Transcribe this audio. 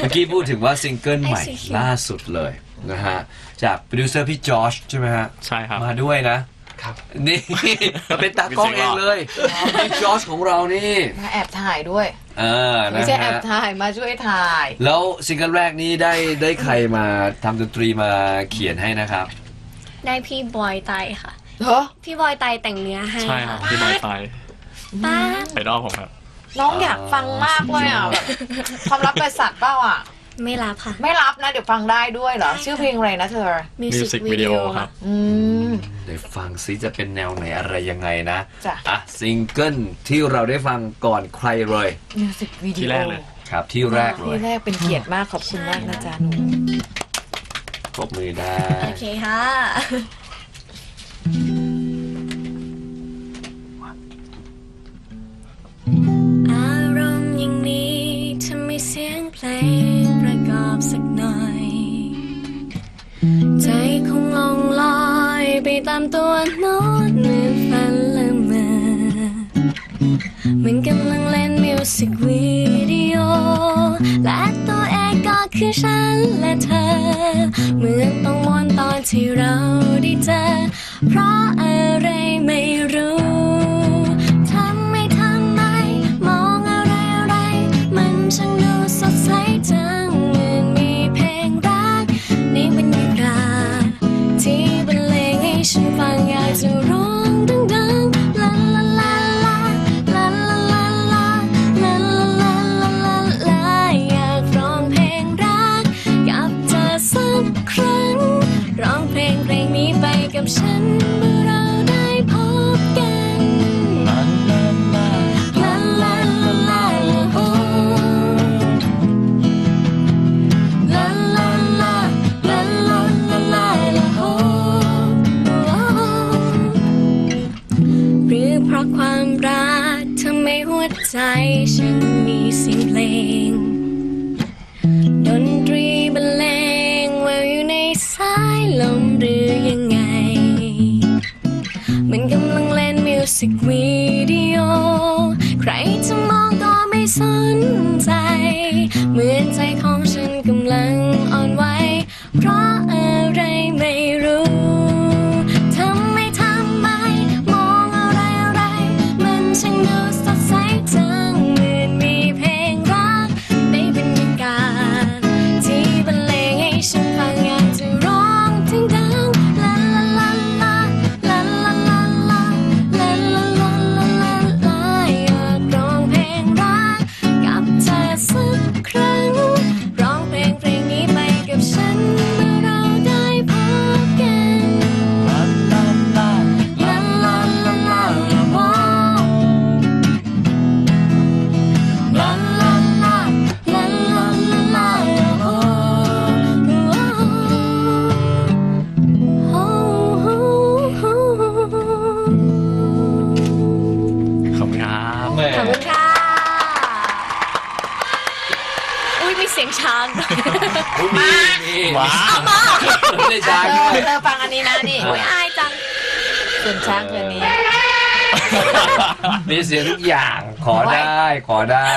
เมื่อกี้พูดถึงว่าซิงเกิลใหม่ ICQ ล่าสุดเลยนะฮะ จากโปรดิวเซอร์พี่จอชใช่ไหมฮะ ใช่ครับ มาด้วยนะ ครับ นี่มาเป็นตากล้องเองเลยพี่จอชของเรานี่ มาแอบถ่ายด้วยเออไม่นะใช่แอบฮะถ่ายมาช่วยถ่าย แล้วซิงเกิลแรกนี้ได้ได้ใครมาทำดนตรีมาเขียนให้นะครับ ได้พี่บอยไตค่ะเหรอพี่บอยไตแต่งเนื้อให้ใช่ครัค่ะบพี่บอยไตป้าไอดอลผมครับ น้องอยากฟังมากเลยอะแบบความลับบริษัทเปล่าอะ ไม่รับค่ะ ไม่รับนะ เดี๋ยวฟังได้ด้วยเหรอ ชื่อเพลงอะไรนะเธอมิวสิ Music กวิดี Video โอครัค่ะบอืมได้ฟังซิจะเป็นแนวไหนอะไรยังไงนะจ้ะ อะซิงเกิลที่เราได้ฟังก่อนใครเลย มิวสิกวิดีโอที่แรกเลย ครับที่แรกเลยที่แรกเป็นเกียรติมากขอบคุณมากนะจ๊ะหนูปรบมือได้ โอเคค่ะ ใจคงลองลอยไปตามตัวโน้ตเหมือนฝันละเมอเหมือนกำลังเล่นมิวสิกวิดีโอและตัวเองก็คือฉันและเธอ เหมือนต้องวนตอนที่เราได้เจอเพราะ ฉันเมื่เราได้พบกันลาลาลาลาลาลาโอลาลาลาลาลาลาลาโอหรือเพราะความรักทำให้หัวใจฉัน เล่นมิวสิกวิดีโอใครจะมองก็ไม่สนใจ เหมือนใจของฉันกำลัง อุ้ยมีเสียงช้างมีมีว้าวไม่ได้ช้างเธด้อวยเธอฟังอันนี้นะนี่อุ้ยอายจังส่วนช้างตัวนี้ มีเสียงทุกอย่างขอได้ขอได้